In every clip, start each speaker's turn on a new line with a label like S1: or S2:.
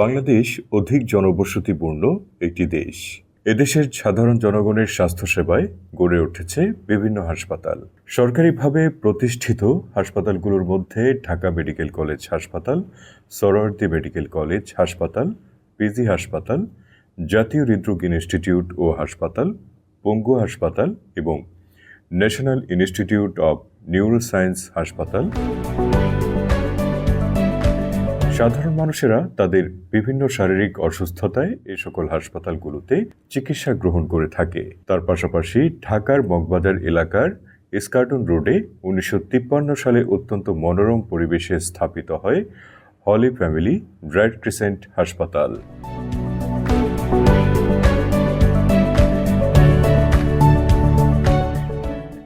S1: বাংলাদেশ অধিক জনবসতিপূর্ণ একটি দেশ। এদেশের সাধারণ জনগণের স্বাস্থ্যসেবায় গড়ে উঠেছে বিভিন্ন হাসপাতাল। সরকারিভাবে প্রতিষ্ঠিত হাসপাতালগুলোর মধ্যে ঢাকা মেডিকেল কলেজ হাসপাতাল সরোয়ার্দী মেডিকেল কলেজ হাসপাতাল, পিজি হাসপাতাল, জাতীয় হৃদরোগ ইনস্টিটিউট ও হাসপাতাল, পঙ্গু হাসপাতাল এবং ন্যাশনাল ইনস্টিটিউট অব নিউরোসায়েন্স হাসপাতাল। সাধারণ মানুষেরা তাদের বিভিন্ন শারীরিক অসুস্থতায় এ সকল হাসপাতালগুলোতে চিকিৎসা গ্রহণ করে থাকে। তার পাশাপাশি ঢাকার মগবাজার এলাকার এসকার্টন রোডে উনিশশো তিপ্পান্ন সালে অত্যন্ত মনোরম পরিবেশে স্থাপিত হয় হলি ফ্যামিলি ব্রাইট ক্রিসেন্ট হাসপাতাল।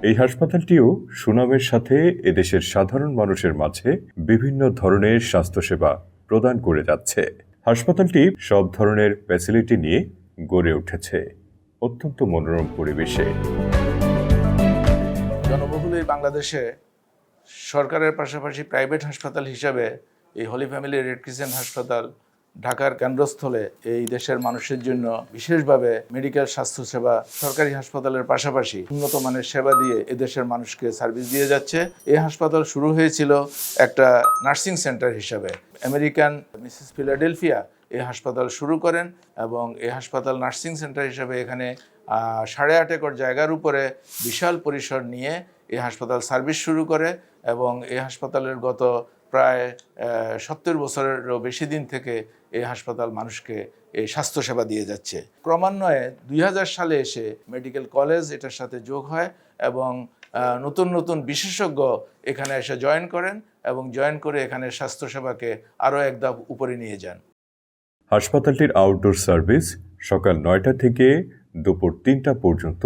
S1: এই হাসপাতালটিও সুনামের সাথে এদেশের সাধারণ মানুষের মাঝে বিভিন্ন ধরনের স্বাস্থ্যসেবা প্রদান করে যাচ্ছে। হাসপাতালটি সব ধরনের ফ্যাসিলিটি নিয়ে গড়ে উঠেছে। অত্যন্ত মনোরম পরিবেশে।
S2: জনবহুল এই বাংলাদেশে সরকারের পাশাপাশি প্রাইভেট হাসপাতাল হিসাবে এই হলি ফ্যামিলি রেড ক্রিসেন্ট হাসপাতাল ঢাকার কেন্দ্রস্থলে এই দেশের মানুষের জন্য বিশেষভাবে মেডিকেল স্বাস্থ্যসেবা, সরকারি হাসপাতালের পাশাপাশি উন্নত মানের সেবা দিয়ে এদেশের মানুষকে সার্ভিস দিয়ে যাচ্ছে। এই হাসপাতাল শুরু হয়েছিল একটা নার্সিং সেন্টার হিসাবে। আমেরিকান মিসেস ফিলাডেলফিয়া এই হাসপাতাল শুরু করেন এবং এই হাসপাতাল নার্সিং সেন্টার হিসাবে এখানে সাড়ে আট একর জায়গার উপরে বিশাল পরিসর নিয়ে এই হাসপাতাল সার্ভিস শুরু করে এবং এই হাসপাতালের গত প্রায় সত্তর বছরেরও বেশি দিন থেকে এই হাসপাতাল মানুষকে এই স্বাস্থ্যসেবা দিয়ে যাচ্ছে। ক্রমান্বয়ে দুই হাজার সালে এসে মেডিকেল কলেজ এটার সাথে যোগ হয় এবং নতুন নতুন বিশেষজ্ঞ এখানে এসে জয়েন করেন এবং জয়েন করে এখানে স্বাস্থ্যসেবাকে আরও এক ধাপ উপরে নিয়ে যান।
S1: হাসপাতালটির আউটডোর সার্ভিস সকাল নয়টা থেকে দুপুর তিনটা পর্যন্ত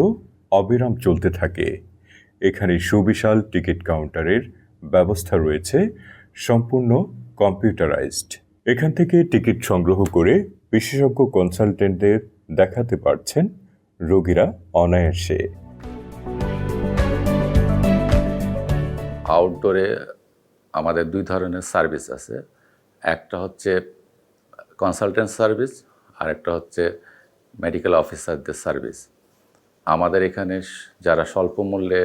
S1: অবিরাম চলতে থাকে। এখানে সুবিশাল টিকিট কাউন্টারের ব্যবস্থা রয়েছে সম্পূর্ণ কম্পিউটারাইজড। এখান থেকে টিকিট সংগ্রহ করে বিশেষজ্ঞ কনসালটেন্টদের দেখাতে পারছেন রোগীরা অনায়াসে।
S3: আউটডোরে আমাদের দুই ধরনের সার্ভিস আছে। একটা হচ্ছে কনসালটেন্ট সার্ভিস আর একটা হচ্ছে মেডিকেল অফিসারদের সার্ভিস আমাদের এখানে যারা স্বল্প মূল্যে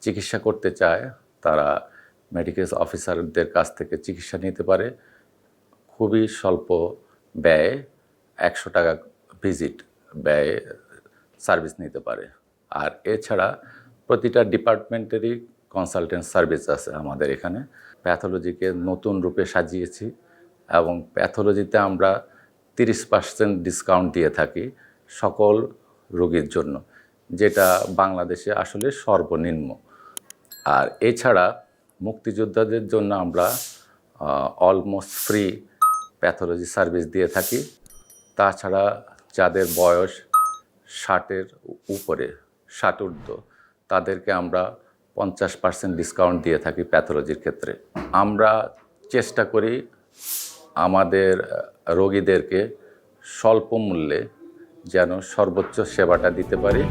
S3: চিকিৎসা করতে চায়, তারা মেডিকেল অফিসারদের কাছ থেকে চিকিৎসা নিতে পারে। খুবই স্বল্প ব্যয়ে একশো টাকা ভিজিট ব্যয়ে সার্ভিস নিতে পারে। আর এছাড়া প্রতিটা ডিপার্টমেন্টেরই কনসালটেন্ট সার্ভিস আছে আমাদের এখানে। প্যাথোলজিকে নতুন রূপে সাজিয়েছি এবং প্যাথোলজিতে আমরা তিরিশ পার্সেন্ট ডিসকাউন্ট দিয়ে থাকি সকল রোগীর জন্য, যেটা বাংলাদেশে আসলে সর্বনিম্ন। আর এছাড়া মুক্তিযোদ্ধাদের জন্য আমরা অলমোস্ট ফ্রি প্যাথোলজি সার্ভিস দিয়ে থাকি। তাছাড়া যাদের বয়স ষাটের উপরে, ষাট ঊর্ধ্ব, তাদেরকে আমরা পঞ্চাশ পার্সেন্ট ডিসকাউন্ট দিয়ে থাকি প্যাথোলজির ক্ষেত্রে। আমরা চেষ্টা করি আমাদের রোগীদেরকে স্বল্প মূল্যে যেন সর্বোচ্চ সেবাটা দিতে পারি।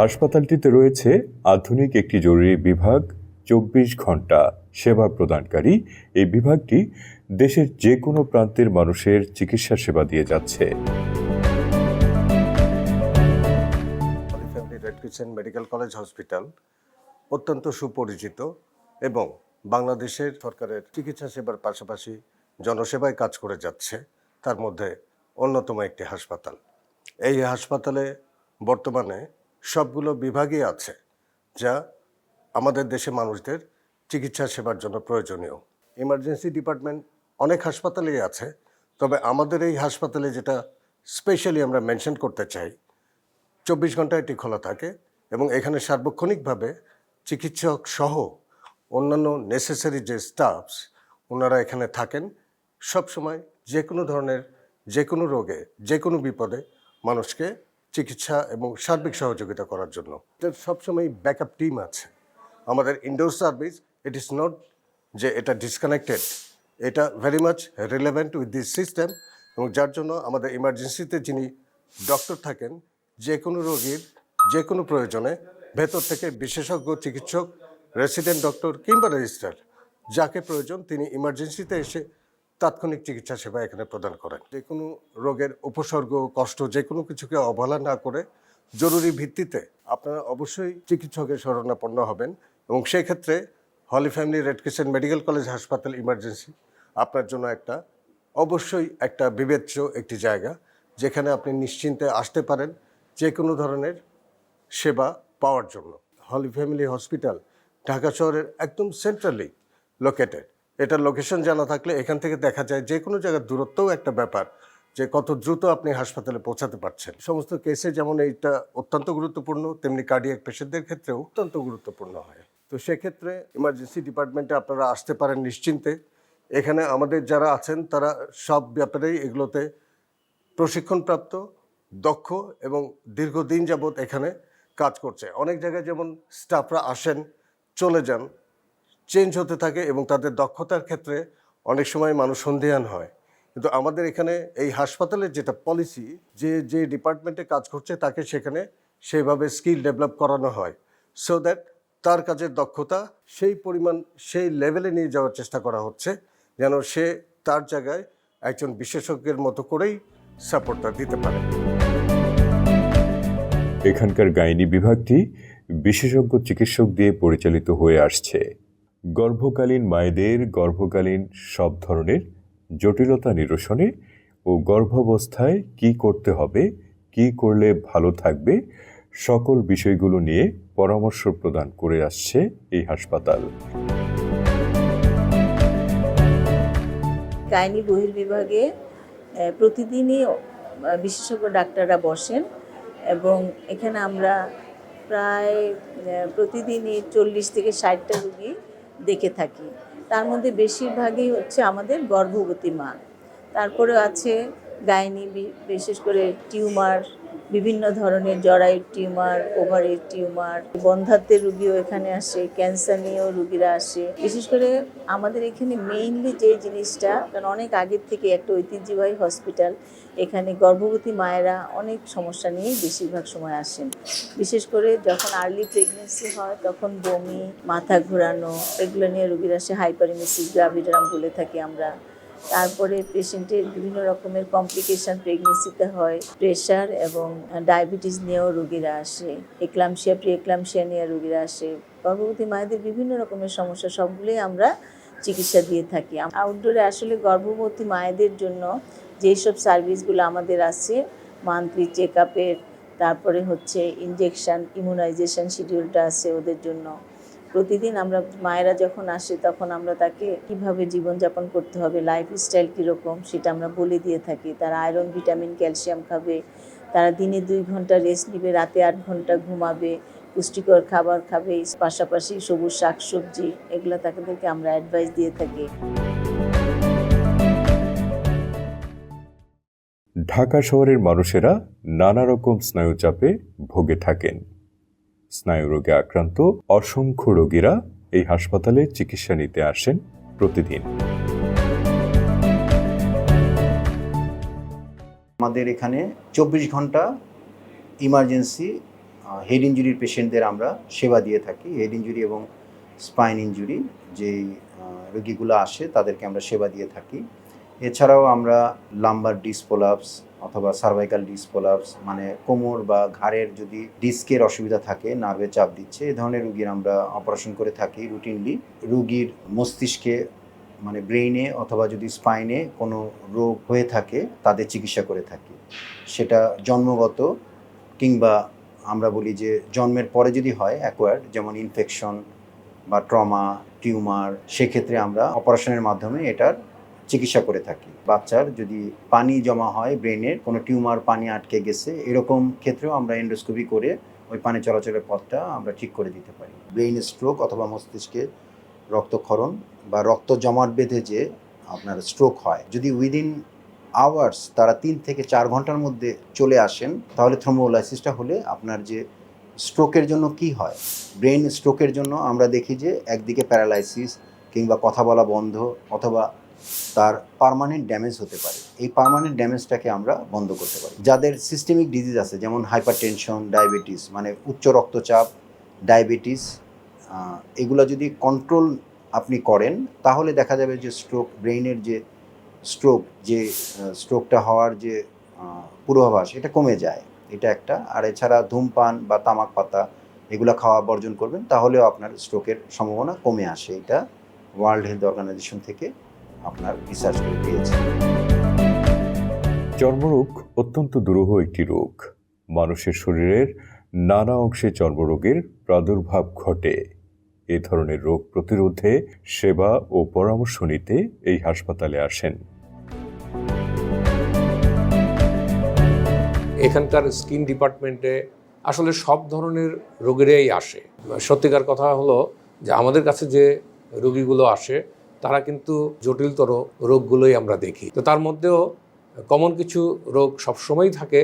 S1: হাসপাতালটিতে রয়েছে আধুনিক একটি জরুরি বিভাগ, চব্বিশ ঘণ্টা সেবা প্রদানকারী। এই বিভাগটি দেশের যে কোনো প্রান্তের মানুষের চিকিৎসা সেবা দিয়ে যাচ্ছে।
S4: মেডিকেল কলেজ হসপিটাল অত্যন্ত সুপরিচিত এবং বাংলাদেশের সরকারের চিকিৎসা সেবার পাশাপাশি জনসেবায় কাজ করে যাচ্ছে, তার মধ্যে অন্যতম একটি হাসপাতাল। এই হাসপাতালে বর্তমানে সবগুলো বিভাগই আছে যা আমাদের দেশে মানুষদের চিকিৎসা সেবার জন্য প্রয়োজনীয়। ইমার্জেন্সি ডিপার্টমেন্ট অনেক হাসপাতালেই আছে, তবে আমাদের এই হাসপাতালে যেটা স্পেশালি আমরা মেনশন করতে চাই, চব্বিশ ঘণ্টা এটি খোলা থাকে এবং এখানে সার্বক্ষণিকভাবে চিকিৎসক সহ অন্যান্য নেসেসারি যে স্টাফস ওনারা এখানে থাকেন। সব সময় যে কোনো ধরনের, যে কোনো রোগে, যে কোনো বিপদে মানুষকে চিকিৎসা এবং সার্বিক সহযোগিতা করার জন্য। সবসময় ব্যাকআপ টিম আছে। আমাদের indoor service it is not যে এটা ডিসকানেক্টেড এটা very much relevant with this system এবং যার জন্য আমাদের ইমার্জেন্সিতে যিনি ডক্টর থাকেন, যে কোনো রোগীর যে কোনো প্রয়োজনে ভেতর থেকে বিশেষজ্ঞ, চিকিৎসক রেসিডেন্ট ডক্টর কিংবা রেজিস্ট্রার যাকে প্রয়োজন তিনি ইমার্জেন্সিতে এসে তাৎক্ষণিক চিকিৎসা সেবা এখানে প্রদান করেন। যে কোনো রোগের উপসর্গ, কষ্ট, যে কোনো কিছুকে অবহেলা না করে জরুরি ভিত্তিতে আপনারা অবশ্যই চিকিৎসকের শরণাপন্ন হবেন এবং সেই ক্ষেত্রে holy family, red crescent medical college হাসপাতাল ইমার্জেন্সি আপনার জন্য একটা, অবশ্যই একটা বিবেচ্য একটি জায়গা যেখানে আপনি নিশ্চিন্তে আসতে পারেন যে কোনো ধরনের সেবা পাওয়ার জন্য। হলি ফ্যামিলি হসপিটাল ঢাকা শহরের একদম সেন্ট্রালি লোকেটেড এটার লোকেশন জানা থাকলে এখান থেকে দেখা যায় যে কোনো জায়গার দূরত্বও একটা ব্যাপার যে কত দ্রুত আপনি হাসপাতালে পৌঁছাতে পারছেন। সমস্ত কেসে যেমন এইটা অত্যন্ত গুরুত্বপূর্ণ, তেমনি কার্ডিয়াক পেশেন্টদের ক্ষেত্রেও অত্যন্ত গুরুত্বপূর্ণ হয়। তো সেক্ষেত্রে ইমার্জেন্সি ডিপার্টমেন্টে আপনারা আসতে পারেন নিশ্চিন্তে। এখানে আমাদের যারা আছেন, তারা সব ব্যাপারেই এগুলোতে প্রশিক্ষণপ্রাপ্ত, দক্ষ এবং দীর্ঘদিন যাবৎ এখানে কাজ করছে। অনেক জায়গায় যেমন স্টাফরা আসেন, চলে যান চেঞ্জ হতে থাকে এবং তাদের দক্ষতার ক্ষেত্রে অনেক সময় মানুষ সন্দেহান হয়। কিন্তু আমাদের এখানে এই হাসপাতালের যেটা পলিসি যে যে ডিপার্টমেন্টে কাজ করছে তাকে সেখানে সেভাবে স্কিল ডেভেলপ করানো হয়। সো দ্যাট তার কাজের দক্ষতা সেই পরিমাণ, সেই লেভেলে নিয়ে যাওয়ার চেষ্টা করা হচ্ছে, যেন সে তার জায়গায় একজন বিশেষজ্ঞের মতো করেই সাপোর্টটা দিতে পারে।
S1: এখানকার গাইনি বিভাগটি বিশেষজ্ঞ চিকিৎসক দিয়ে পরিচালিত হয়ে আসছে। গর্ভকালীন মায়েদের গর্ভকালীন সব ধরনের জটিলতা নিরসনে ও গর্ভাবস্থায় কি করতে হবে, কি করলে ভালো থাকবে, সকল বিষয়গুলো নিয়ে পরামর্শ প্রদান করে আসছে এই হাসপাতাল।
S5: গাইনি বহির্বিভাগে প্রতিদিনই বিশেষজ্ঞ ডাক্তাররা বসেন এবং এখানে আমরা প্রায় প্রতিদিনই চল্লিশ থেকে ষাটটা রুগী দেখে থাকি। তার মধ্যে বেশিরভাগই হচ্ছে আমাদের গর্ভবতী মা। তারপরে আছে গাইনি বিশেষ করে টিউমার বিভিন্ন ধরনের জরায়ুর টিউমার, ওভারের টিউমার বন্ধাত্বের রুগীও এখানে আসে, ক্যান্সার নিয়েও রুগীরা আসে। বিশেষ করে আমাদের এখানে মেইনলি যে জিনিসটা, কারণ অনেক আগের থেকে একটা ঐতিহ্যবাহী হসপিটাল এখানে গর্ভবতী মায়েরা অনেক সমস্যা নিয়েই বেশিরভাগ সময় আসেন। বিশেষ করে যখন আর্লি প্রেগনেন্সি হয়, তখন বমি, মাথা ঘোরানো, এগুলো নিয়ে রুগীরা আসে হাইপারিমেসিস গ্রাভিডারাম বলে থাকি আমরা। তারপরে পেশেন্টের বিভিন্ন রকমের কমপ্লিকেশন, প্রেগনেন্সিতে হয়, প্রেশার এবং ডায়াবেটিস নিয়েও রুগীরা আসে, এক্লামশিয়া প্রি এক্লামশিয়া নিয়ে রুগীরা আসে। গর্ভবতী মায়েদের বিভিন্ন রকমের সমস্যা, সবগুলোই আমরা চিকিৎসা দিয়ে থাকি। আউটডোরে আসলে গর্ভবতী মায়েদের জন্য যেসব সার্ভিসগুলো আমাদের আছে মান্থলি চেক আপের তারপরে হচ্ছে ইনজেকশন ইমিউনাইজেশন শিডিউলটা আছে ওদের জন্য। প্রতিদিন আমরা মায়েরা যখন আসে, তখন আমরা তাকে কীভাবে জীবনযাপন করতে হবে লাইফস্টাইল কীরকম, সেটা আমরা বলে দিয়ে থাকি। তারা আয়রন ভিটামিন ক্যালসিয়াম খাবে, তারা দিনে দুই ঘণ্টা রেস্ট নেবে, রাতে আট ঘণ্টা ঘুমাবে, পুষ্টিকর খাবার খাবে, পাশাপাশি সবুজ শাকসবজি, এগুলো তাদেরকে আমরা অ্যাডভাইস দিয়ে থাকি।
S1: ঢাকা শহরের মানুষেরা নানা রকম স্নায়ুচাপে ভোগে থাকেন। স্নায়ুরোগে আক্রান্ত অসংখ্য রোগীরা এই হাসপাতালে চিকিৎসা নিতে আসেন প্রতিদিন।
S6: আমাদের এখানে চব্বিশ ঘণ্টা ইমার্জেন্সি হেড ইঞ্জুরির পেশেন্টদের আমরা সেবা দিয়ে থাকি। হেড ইঞ্জুরি এবং স্পাইন ইঞ্জুরি যেই রোগীগুলো আসে তাদেরকে আমরা সেবা দিয়ে থাকি। এছাড়াও আমরা লাম্বার ডিসপোলাপস অথবা সার্ভাইকাল ডিসপোলাপস মানে কোমর বা ঘাড়ের যদি ডিস্কের অসুবিধা থাকে নার্ভে চাপ দিচ্ছে, এ ধরনের রুগীর আমরা অপারেশন করে থাকি রুটিনলি রুগীর মস্তিষ্কে মানে ব্রেইনে অথবা যদি স্পাইনে কোনো রোগ হয়ে থাকে, তাদের চিকিৎসা করে থাকি। সেটা জন্মগত কিংবা আমরা বলি যে জন্মের পরে যদি হয় অ্যাকোয়ার্ড যেমন ইনফেকশন বা ট্রমা টিউমার সেক্ষেত্রে আমরা অপারেশনের মাধ্যমে এটার চিকিৎসা করে থাকি। বাচ্চার যদি পানি জমা হয় ব্রেনের, কোনো টিউমার পানি আটকে গেছে, এরকম ক্ষেত্রেও আমরা এন্ডোস্কোপি করে ওই পানি চলাচলের পথটা আমরা ঠিক করে দিতে পারি। ব্রেইন স্ট্রোক অথবা মস্তিষ্কে রক্তক্ষরণ বা রক্ত জমাট বেঁধে যে আপনার স্ট্রোক হয়, যদি উইদিন আওয়ার্স তারা তিন থেকে চার ঘণ্টার মধ্যে চলে আসেন, তাহলে থ্রোমোলাইসিসটা হলে আপনার যে স্ট্রোকের জন্য কি হয় ব্রেন স্ট্রোকের জন্য আমরা দেখি যে একদিকে প্যারালাইসিস কিংবা কথা বলা বন্ধ অথবা তার পার্মানেন্ট ড্যামেজ হতে পারে। এই পার্মানেন্ট ড্যামেজটাকে আমরা বন্ধ করতে পারি। যাদের সিস্টেমিক ডিজিজ আছে, যেমন হাইপারটেনশন ডায়াবেটিস মানে উচ্চ রক্তচাপ ডায়াবেটিস এগুলো যদি কন্ট্রোল আপনি করেন, তাহলে দেখা যাবে যে স্ট্রোক ব্রেইনের যে স্ট্রোক যে স্ট্রোকটা হওয়ার যে পূর্বাভাস, এটা কমে যায়। এটা একটা। আর এছাড়া ধূমপান বা তামাক পাতা এগুলো খাওয়া বর্জন করবেন, তাহলেও আপনার স্ট্রোকের সম্ভাবনা কমে আসে। এটা ওয়ার্ল্ড হেলথ অর্গানাইজেশন থেকে আপনার রিসার্চ করে পেয়েছে।
S1: চর্মরোগ অত্যন্ত দুরূহ একটি রোগ। মানুষের শরীরের নানা অংশে চর্মরোগের প্রাদুর্ভাব ঘটে। এ ধরনের রোগ প্রতিরোধে সেবা ও পরামর্শ নিতে এই হাসপাতালে আসেন।
S7: এখানকার স্কিন ডিপার্টমেন্টে আসলে সব ধরনের রোগেরাই আসে। সত্যিকার কথা হলো যে আমাদের কাছে যে রোগীগুলো আসে তারা কিন্তু জটিলতর রোগগুলোই আমরা দেখি। তো তার মধ্যেও কমন কিছু রোগ সবসময়ই থাকে,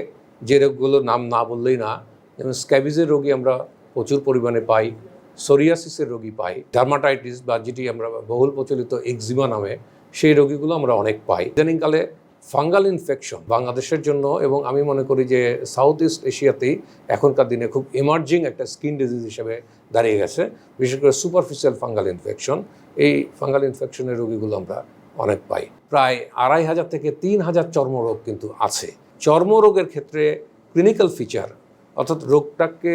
S7: যে রোগগুলোর নাম না বললেই না। যেমন স্ক্যাবিজের রোগী আমরা প্রচুর পরিমাণে পাই সোরিয়াসিসের রোগী পাই ডার্মাটাইটিস বা যেটি আমরা বহুল প্রচলিত এক্সিমা নামে, সেই রোগীগুলো আমরা অনেক পাই। ইদানিংকালে ফাঙ্গাল ইনফেকশন বাংলাদেশের জন্য এবং আমি মনে করি যে সাউথ ইস্ট এশিয়াতেই এখনকার দিনে খুব এমার্জিং একটা স্কিন ডিজিজ হিসেবে দাঁড়িয়ে গেছে। বিশেষ করে সুপারফিশিয়াল ফাঙ্গাল ইনফেকশন এই ফাঙ্গাল ইনফেকশনের রোগীগুলো আমরা অনেক পাই। প্রায় আড়াই হাজার থেকে তিন হাজার চর্মরোগ কিন্তু আছে। চর্মরোগের ক্ষেত্রে ক্লিনিক্যাল ফিচার অর্থাৎ রোগটাকে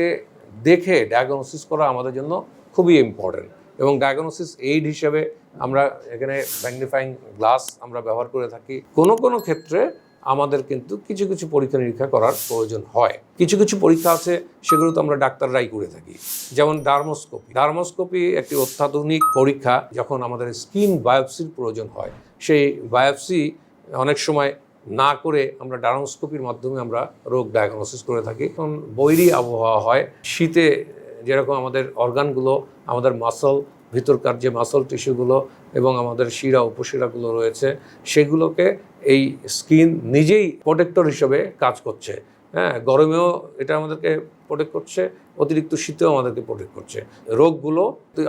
S7: দেখে ডায়াগনোসিস করা আমাদের জন্য খুবই ইম্পর্টেন্ট এবং ডায়াগনোসিস এইড হিসেবে আমরা এখানে ম্যাগনিফাইং গ্লাস আমরা ব্যবহার করে থাকি। কোনো কোনো ক্ষেত্রে আমাদের কিন্তু কিছু কিছু পরীক্ষা নিরীক্ষা করার প্রয়োজন হয়। কিছু কিছু পরীক্ষা আছে, সেগুলো তো আমরা ডাক্তাররাই করে থাকি। যেমন ডার্মোস্কোপি। ডার্মোস্কোপি একটি অত্যাধুনিক পরীক্ষা যখন আমাদের স্কিন বায়োপসির প্রয়োজন হয়। সেই বায়োপসি অনেক সময় না করে আমরা ডার্মোস্কোপির মাধ্যমে আমরা রোগ ডায়াগনোসিস করে থাকি। এখন বৈরী আবহাওয়া হয়, শীতে যেরকম আমাদের অর্গানগুলো আমাদের মাসল ভিতরকার যে মাসল টিস্যুগুলো এবং আমাদের শিরা, উপশিরাগুলো রয়েছে, সেগুলোকে এই স্কিন নিজেই প্রোটেক্টর হিসেবে কাজ করছে। হ্যাঁ গরমেও এটা আমাদেরকে প্রোটেক্ট করছে, অতিরিক্ত শীতেও আমাদেরকে প্রোটেক্ট করছে। রোগগুলো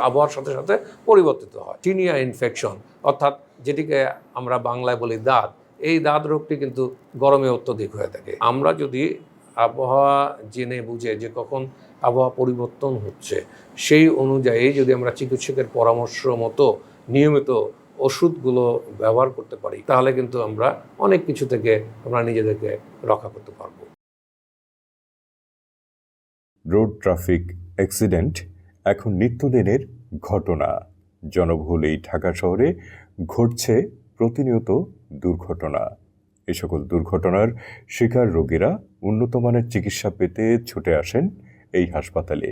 S7: আবহাওয়ার সাথে সাথে পরিবর্তিত হয়। চিনিয়া ইনফেকশন অর্থাৎ যেটিকে আমরা বাংলায় বলি দাঁত, এই দাঁত রোগটি কিন্তু গরমে অত্যধিক হয়ে থাকে। আমরা যদি আবহাওয়া জেনে বুঝে যে কখন আবহাওয়া পরিবর্তন হচ্ছে। সেই অনুযায়ী যদি আমরা চিকিৎসকের পরামর্শ মতো নিয়মিত ওষুধগুলো ব্যবহার করতে পারি, তাহলে কিন্তু আমরা অনেক কিছু থেকে আমরা নিজেদেরকে রক্ষা করতে পারব।
S1: রোড ট্রাফিক অ্যাক্সিডেন্ট এখন নিত্যদিনের ঘটনা। জনবহুল এই ঢাকা শহরে ঘটছে প্রতিনিয়ত দুর্ঘটনা। এ সকল দুর্ঘটনার শিকার রোগীরা উন্নত মানের চিকিৎসা পেতে ছুটে আসেন এই হাসপাতালে।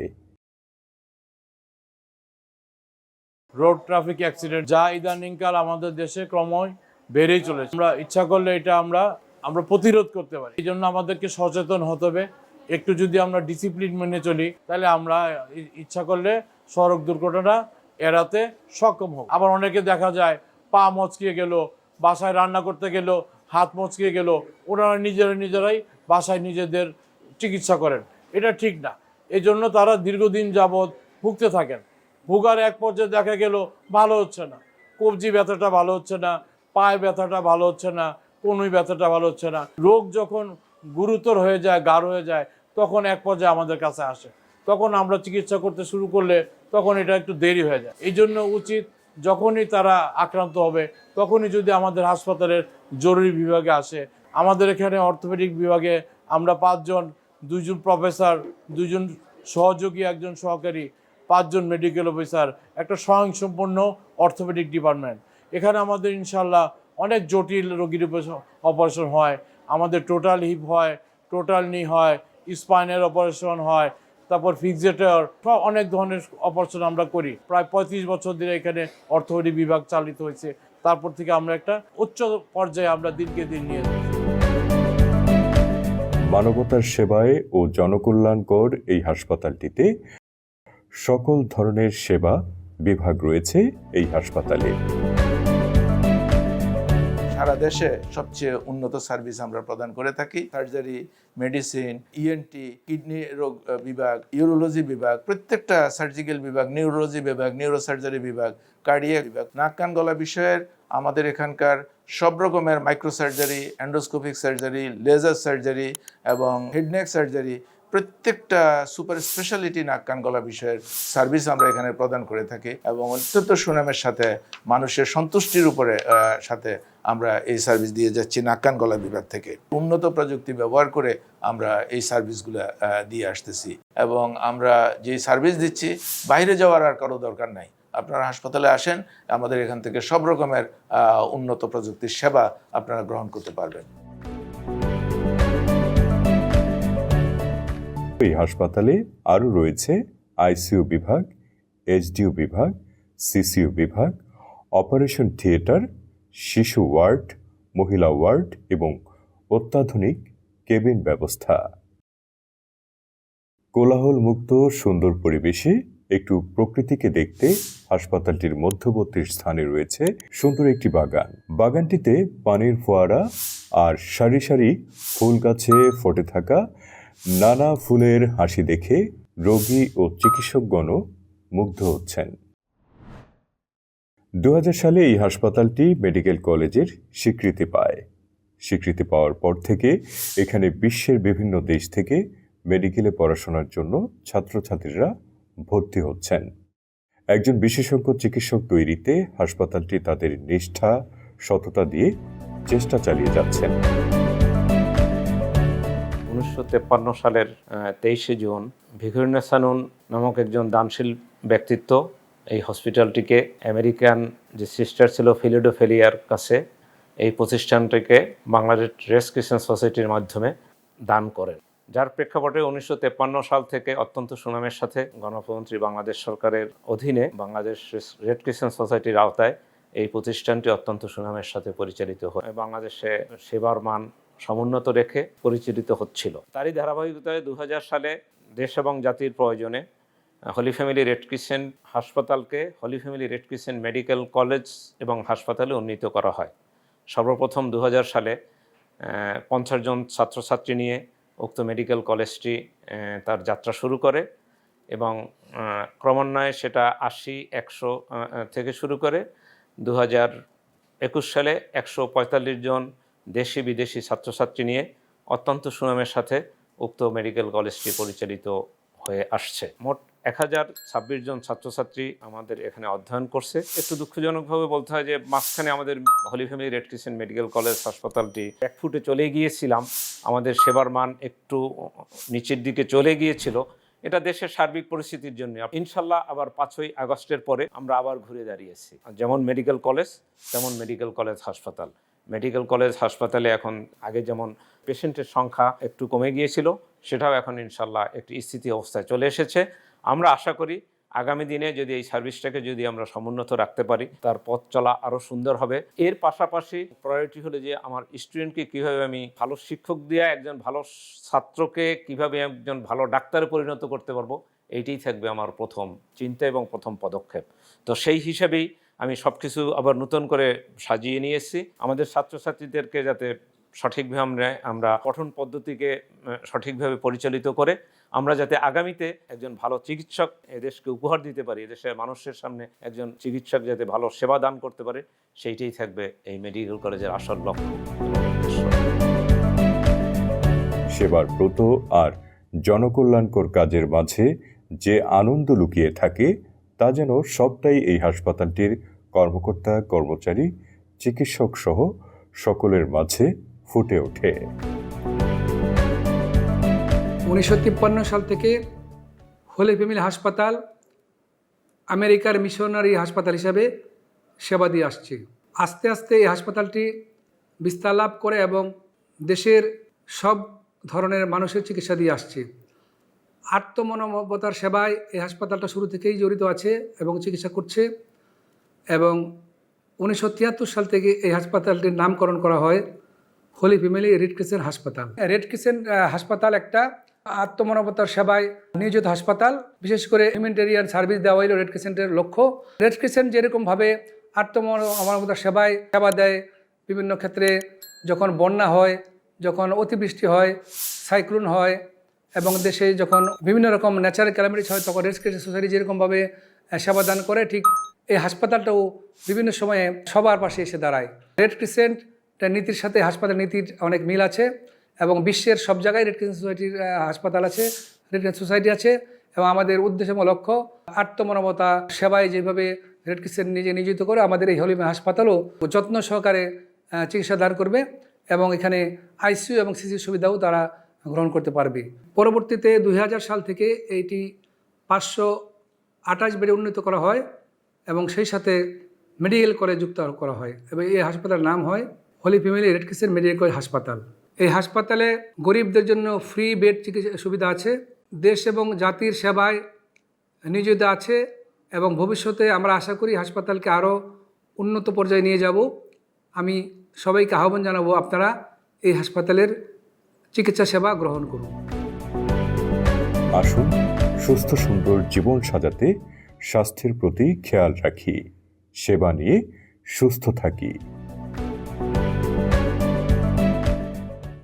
S8: রোড ট্রাফিক অ্যাক্সিডেন্ট যা ইদানিংকাল আমাদের দেশে ক্রমশ বেড়েই চলেছে। আমরা ইচ্ছা করলে এটা আমরা আমরা প্রতিরোধ করতে পারি। এই জন্য আমাদেরকে সচেতন হতে হবে। একটু যদি আমরা ডিসিপ্লিন মেনে চলি, তাহলে আমরা ইচ্ছা করলে সড়ক দুর্ঘটনা এড়াতে সক্ষম হব। আবার অনেকে দেখা যায়, পা মচকিয়ে গেল, বাসায় রান্না করতে গেল, হাত মচকিয়ে গেল, ওনারা নিজেরা নিজেরাই বাসায় নিজেদের চিকিৎসা করেন। এটা ঠিক না। এই জন্য তারা দীর্ঘদিন যাবৎ ভুগতে থাকেন। ভুগার এক পর্যায়ে দেখা গেল ভালো হচ্ছে না। কবজি ব্যথাটা ভালো হচ্ছে না, পায়ে ব্যথাটা ভালো হচ্ছে না, কনুই ব্যথাটা ভালো হচ্ছে না। রোগ যখন গুরুতর হয়ে যায়, গাঢ় হয়ে যায়, তখন এক পর্যায়ে আমাদের কাছে আসে। তখন আমরা চিকিৎসা করতে শুরু করলে তখন এটা একটু দেরি হয়ে যায়। এই জন্য উচিত যখনই তারা আক্রান্ত হবে, তখনই যদি আমাদের হাসপাতালের জরুরি বিভাগে আসে। আমাদের এখানে অর্থোপেডিক বিভাগে আমরা পাঁচজন দুইজন প্রফেসর, দুইজন সহযোগী, একজন সহকারী, পাঁচজন মেডিকেল অফিসার একটা স্বয়ংসম্পন্ন অর্থোপেডিক ডিপার্টমেন্ট এখানে আমাদের ইনশাল্লাহ অনেক জটিল রোগীর অপারেশন হয়। আমাদের টোটাল হিপ হয় টোটাল নি হয় স্পাইনের অপারেশন হয়, তারপর ফিক্সেটর অনেক ধরনের অপারেশন আমরা করি। প্রায় পঁয়ত্রিশ বছর ধরে এখানে অর্থোপেডিক বিভাগ চালিত হয়েছে। তারপর থেকে আমরা একটা উচ্চ পর্যায়ে আমরা দিনকে দিন নিয়ে যাচ্ছি।
S1: মানবতার সেবায় ও জনকল্যাণকর এই হাসপাতালটিতে সকল ধরনের সেবা বিভাগ রয়েছে এই হাসপাতালে।
S2: সারা দেশে সবচেয়ে উন্নত সার্ভিস আমরা প্রদান করে থাকি। সার্জারি, মেডিসিন ইএনটি কিডনি রোগ বিভাগ, ইউরোলজি বিভাগ, প্রত্যেকটা সার্জিক্যাল বিভাগ, নিউরোলজি বিভাগ, নিউরোসার্জারি বিভাগ, কার্ডিয়াক বিভাগ নাক কান গলা বিষয়ের আমাদের এখানকার সব রকমের micro surgery endoscopic surgery laser surgery এবং হেডনেক সার্জারি প্রত্যেকটা সুপার স্পেশালিটি নাক কান গলা বিষয়ের সার্ভিস আমরা এখানে প্রদান করে থাকি এবং অত্যন্ত সুনামের সাথে মানুষের সন্তুষ্টির উপরে সাথে আমরা এই সার্ভিস দিয়ে যাচ্ছি নাক কান গলা বিভাগ থেকে। উন্নত প্রযুক্তি ব্যবহার করে আমরা এই সার্ভিসগুলো দিয়ে আসতেছি এবং আমরা যে সার্ভিস দিচ্ছি, বাইরে যাওয়ার আর কারও দরকার নাই। আপনারা হাসপাতালে আসেন, আমাদের এখান থেকে সব রকমের উন্নত প্রযুক্তির সেবা আপনারা গ্রহণ করতে পারবেন।
S1: এই হাসপাতালে আরও রয়েছে আইসিইউ বিভাগ, এইচডিউ বিভাগ, সিসিইউ বিভাগ, অপারেশন থিয়েটার, শিশু ওয়ার্ড, মহিলা ওয়ার্ড এবং অত্যাধুনিক কেবিন ব্যবস্থা। কোলাহল মুক্ত সুন্দর পরিবেশে একটু প্রকৃতিকে দেখতে হাসপাতালটির মধ্যবর্তী স্থানে রয়েছে সুন্দর একটি বাগান। বাগানটিতে পানির ফোয়ারা আর সারি সারি ফুল গাছে ফুটে থাকা নানা ফুলের হাসি দেখে রোগী ও চিকিৎসকগণও মুগ্ধ হচ্ছেন। দু হাজার সালে এই হাসপাতালটি মেডিকেল কলেজের স্বীকৃতি পায়। স্বীকৃতি পাওয়ার পর থেকে এখানে বিশ্বের বিভিন্ন দেশ থেকে মেডিকেলে পড়াশোনার জন্য ছাত্রছাত্রীরা ভর্তি হচ্ছেন। একজন বিশেষজ্ঞ চিকিৎসক তৈরিতে হাসপাতালটি তাদের নিষ্ঠা, সততা দিয়ে চেষ্টা চালিয়ে যাচ্ছেন।
S9: উনিশশো তেপ্পান্ন সালের তেইশে জুন ভিকুরিনা সানুন নামক একজন দানশীল ব্যক্তিত্ব এই হসপিটালটিকে আমেরিকান যে সিস্টার ছিল ফিলিডোফেলিয়ার কাছে এই প্রতিষ্ঠানটিকে বাংলাদেশ রেস ক্রিশ্চান সোসাইটির মাধ্যমে দান করেন। যার প্রেক্ষাপটে উনিশশো সাল থেকে অত্যন্ত সুনামের সাথে গণপ্রমন্ত্রী বাংলাদেশ সরকারের অধীনে বাংলাদেশ রেড ক্রিশ্চান সোসাইটির আওতায় এই প্রতিষ্ঠানটি অত্যন্ত সুনামের সাথে পরিচালিত হয়। বাংলাদেশে সেবার মান সমুন্নত রেখে পরিচালিত হচ্ছিল। তারই ধারাবাহিকতায় দু হাজার সালে দেশ এবং জাতির প্রয়োজনে হলি ফ্যামিলি রেড ক্রিসেন্ট হাসপাতালকে holy family red crescent medical college এবং হাসপাতালে উন্নীত করা হয়। সর্বপ্রথম দু হাজার সালে পঞ্চাশ জন ছাত্রছাত্রী নিয়ে উক্ত মেডিকেল কলেজটি তার যাত্রা শুরু করে এবং ক্রমান্বয়ে সেটা আশি, একশো থেকে শুরু করে দু হাজার একুশ সালে একশো পঁয়তাল্লিশ জন দেশি বিদেশি ছাত্রছাত্রী নিয়ে অত্যন্ত সুনামের সাথে উক্ত মেডিকেল কলেজটি পরিচালিত হয়ে আসছে। মোট এক হাজার ছাব্বিশ জন ছাত্রছাত্রী আমাদের এখানে অধ্যয়ন করছে। একটু দুঃখজনকভাবে বলতে হয় যে মাঝখানে আমাদের holy family red crescent medical college হাসপাতালটি এক ফুটে চলে গিয়েছিলাম। আমাদের সেবার মান একটু নিচের দিকে চলে গিয়েছিল। এটা দেশের সার্বিক পরিস্থিতির জন্য। ইনশাল্লাহ আবার পাঁচই আগস্টের পরে আমরা আবার ঘুরে দাঁড়িয়েছি। যেমন মেডিকেল কলেজ, তেমন মেডিকেল কলেজ হাসপাতাল। মেডিকেল কলেজ হাসপাতালে এখন আগে যেমন পেশেন্টের সংখ্যা একটু কমে গিয়েছিল, সেটাও এখন ইনশাল্লাহ একটি স্থিতি অবস্থায় চলে এসেছে। আমরা আশা করি আগামী দিনে যদি এই সার্ভিসটাকে যদি আমরা সমুন্নত রাখতে পারি, তার পথ চলা আরও সুন্দর হবে। এর পাশাপাশি প্রায়োরিটি হলো যে আমার স্টুডেন্টকে কীভাবে আমি ভালো শিক্ষক দিয়ে একজন ভালো ছাত্রকে কীভাবে একজন ভালো ডাক্তারে পরিণত করতে পারব, এইটাই থাকবে আমার প্রথম চিন্তা এবং প্রথম পদক্ষেপ। তো সেই হিসাবেই আমি সব কিছু আবার নতুন করে সাজিয়ে নিয়ে এসেছি। আমাদের ছাত্রছাত্রীদেরকে যাতে সঠিকভাবে আমরা আমরা পঠন পদ্ধতিকে সঠিকভাবে পরিচালিত করে আমরা যাতে আগামীতে একজন ভালো চিকিৎসক এদেশকে উপহার দিতে পারি, এদেশের মানুষের সামনে একজন চিকিৎসক যাতে ভালো সেবা দান করতে পারে, সেইটাই থাকবে এই মেডিকেল কলেজের আসল লক্ষ্য।
S1: সেবার ব্রত আর জনকল্যাণকর কাজের মাঝে যে আনন্দ লুকিয়ে থাকে, তা যেন সবটাই এই হাসপাতালটির কর্মকর্তা, কর্মচারী চিকিৎসক সহ সকলের মাঝে ফুটে ওঠে।
S10: উনিশশো তিপ্পান্ন সাল থেকে হোলি ফ্যামিলি হাসপাতাল আমেরিকার মিশনারি হাসপাতাল হিসাবে সেবা দিয়ে আসছে। আস্তে আস্তে এই হাসপাতালটি বিস্তার লাভ করে এবং দেশের সব ধরনের মানুষের চিকিৎসা দিয়ে আসছে। আত্মমনোমতার সেবায় এই হাসপাতালটা শুরু থেকেই জড়িত আছে এবং চিকিৎসা করছে এবং উনিশশো তিয়াত্তর সাল থেকে এই হাসপাতালটির নামকরণ করা হয়। হোলি ফ্যামিলি রেড ক্রিসেন্ট হাসপাতাল। রেড ক্রিসেন্ট হাসপাতাল একটা আত্মমানবতার সেবায় নিয়োজিত হাসপাতাল। বিশেষ করে হিউম্যানিটেরিয়ান সার্ভিস দেওয়া হইল রেড ক্রিসেন্টের লক্ষ্য। রেড ক্রিসেন্ট যেরকমভাবে আত্মমানবতার সেবায় সেবা দেয়, বিভিন্ন ক্ষেত্রে যখন বন্যা হয়, যখন অতিবৃষ্টি হয়, সাইক্লোন হয়, এবং দেশে যখন বিভিন্ন রকম ন্যাচারাল ক্যালামিটিস হয়, তখন রেড ক্রিসেন্ট সোসাইটি যেরকমভাবে সেবা দান করে, ঠিক এই হাসপাতালটাও বিভিন্ন সময়ে সবার পাশে এসে দাঁড়ায়। রেড ক্রিসেন্ট নীতির সাথে হাসপাতাল নীতির অনেক মিল আছে এবং বিশ্বের সব জায়গায় রেড ক্রিসেন্ট সোসাইটির হাসপাতাল আছে রেড ক্রিসেন্ট সোসাইটি আছে এবং আমাদের উদ্দেশ্য এবং লক্ষ্য, আত্মমানবতা, সেবায় যেভাবে রেড ক্রিসেন্ট নিজে নিয়োজিত করে আমাদের এই হলিমে হাসপাতালও যত্ন সহকারে চিকিৎসা দান করবে এবং এখানে আইসিইউ এবং সিসি সুবিধাও তারা গ্রহণ করতে পারবে। পরবর্তীতে দুই হাজার সাল থেকে এইটি পাঁচশো আঠাশ বেডে উন্নীত করা হয় এবং সেই সাথে মেডিকেল কলেজ যুক্ত করা হয় এবং এই হাসপাতালের নাম হয় holy family red crescent medical হাসপাতাল। এই হাসপাতালে গরিবদের জন্য ফ্রি বেড চিকিৎসা সুবিধা আছে, দেশ এবং জাতির সেবায় নিয়োজিত আছে এবং ভবিষ্যতে আমরা আশা করি হাসপাতালকে আরও উন্নত পর্যায়ে নিয়ে যাব। আমি সবাইকে আহ্বান জানাব আপনারা এই হাসপাতালের চিকিৎসা সেবা গ্রহণ করুন।
S1: আসুন সুস্থ সুন্দর জীবন সাজাতে স্বাস্থ্যের প্রতি খেয়াল রাখি, সেবা নিয়ে সুস্থ থাকি।